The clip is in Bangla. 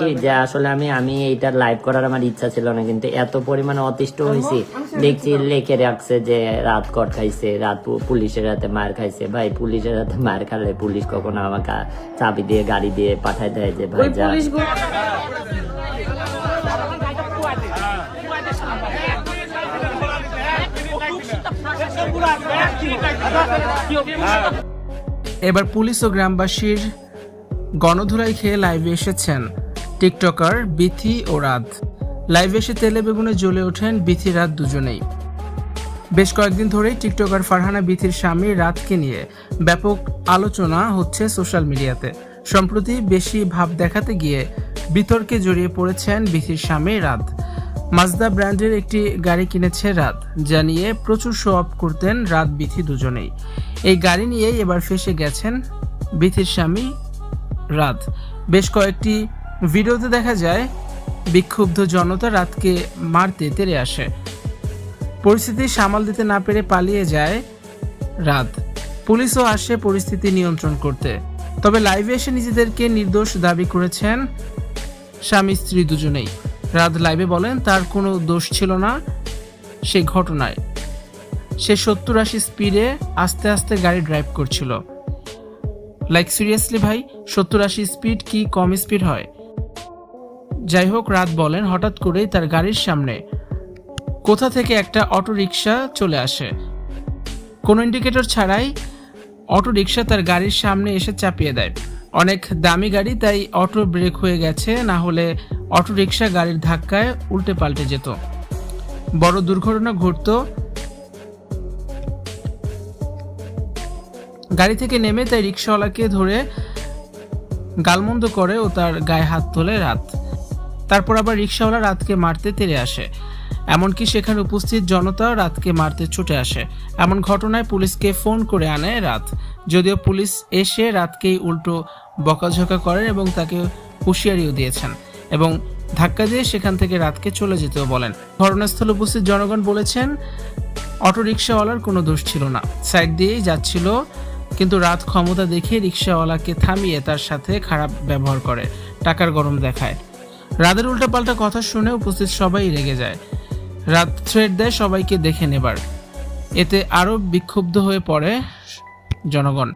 কি যে আসলে আমি আমি এইটা লাইভ করার আমার ইচ্ছা ছিল না কিন্তু এত পরিমাণে অতিষ্ঠ হয়েছি দেখছি লেখে রাখছে যে রাত কট খাইছে রাত পুলিশের হাতে মার খাইছে। ভাই পুলিশের হাতে মার খালে পুলিশ কখনো আমাকে চাবি দিয়ে গাড়ি দিয়ে পাঠায় দেয় যে ভাই যা। এবার পুলিশ ও গ্রামবাসীর গণধুলাই খেয়ে লাইভে এসেছেন। টিকটকার বিথি ও রাত লাইভে এসে তেলে বেগুনে জ্বলে ওঠেন বিথি রাত দুজনেই। বেশ কয়েকদিন ধরেই টিকটকার ফারহানা, বিথির স্বামী রাতকে নিয়ে ব্যাপক আলোচনা হচ্ছে সোশ্যাল মিডিয়াতে। সম্প্রতি বেশি ভাব দেখাতে গিয়ে বিতর্কে জড়িয়ে পড়েছেন বিথির স্বামী রাত মাজদা ব্র্যান্ডের একটি গাড়ি কিনেছে রাত যা নিয়ে প্রচুর শো অফ করতেন রাত বিথি দুজনেই। এই গাড়ি নিয়েই এবার ফেসে গেছেন বিথির স্বামী রাত বেশ কয়েকটি ভিডিওতে দেখা যায়, বিক্ষুব্ধ জনতা রাতকে মারতে তেরে আসে। পরিস্থিতি সামাল দিতে না পেরে পালিয়ে যায় রাত। পুলিশও আসে পরিস্থিতি নিয়ন্ত্রণ করতে। তবে লাইভে এসে নিজেদেরকে নির্দোষ দাবি করেছেন স্বামী স্ত্রী দুজনেই। রাত লাইভে বলেন, তার কোনো দোষ ছিল না সেই ঘটনায়। সে সত্তর আশি স্পিডে আস্তে আস্তে গাড়ি ড্রাইভ করছিল। লাইক, সিরিয়াসলি ভাই, সত্তর আশি স্পিড কি কম স্পিড হয়? যাই হোক রাত বলেন, হঠাৎ করেই তার গাড়ির সামনে কোথা থেকে একটা অটো রিক্সা চলে আসে। কোনো ইন্ডিকেটর ছাড়াই অটো রিক্সা তার গাড়ির সামনে এসে চাপিয়ে দেয়। অনেক দামি গাড়ি, তাই অটো ব্রেক হয়ে গেছে, না হলে অটো রিক্সা গাড়ির ধাক্কায় উল্টে পাল্টে যেত। বড় দুর্ঘটনা ঘটতো। গাড়ি থেকে নেমে তাই রিক্সাওয়ালাকে ধরে গালমন্দ করে ও তার গায়ে হাত তোলে রাত। তারপর আবার রিক্সাওয়ালা রাতকে মারতে তেড়ে আসে। এমনকি সেখানে উপস্থিত জনতাও রাতকে মারতে ছুটে আসে। এমন ঘটনায় পুলিশকে ফোন করে আনে রাত। যদিও পুলিশ এসে রাতকেই উল্টো বকাঝকা করেন এবং তাকে হুঁশিয়ারিও দিয়েছেন এবং ধাক্কা দিয়ে সেখান থেকে রাতকে চলে যেতেও বলেন। ঘটনাস্থলে উপস্থিত জনগণ বলেছেন, অটো রিক্সাওয়ালার কোনো দোষ ছিল না। সাইড দিয়েই যাচ্ছিল, কিন্তু রাত ক্ষমতা দেখে রিক্সাওয়ালাকে থামিয়ে তার সাথে খারাপ ব্যবহার করে, টাকার গরম দেখায়। রাতের উল্টাপাল্টা কথা শুনে উপস্থিত সবাই রেগে যায়। রাত থ্রেড দেয় সবাইকে দেখে নেবার। এতে আরও বিক্ষুব্ধ হয়ে পড়ে জনগণ।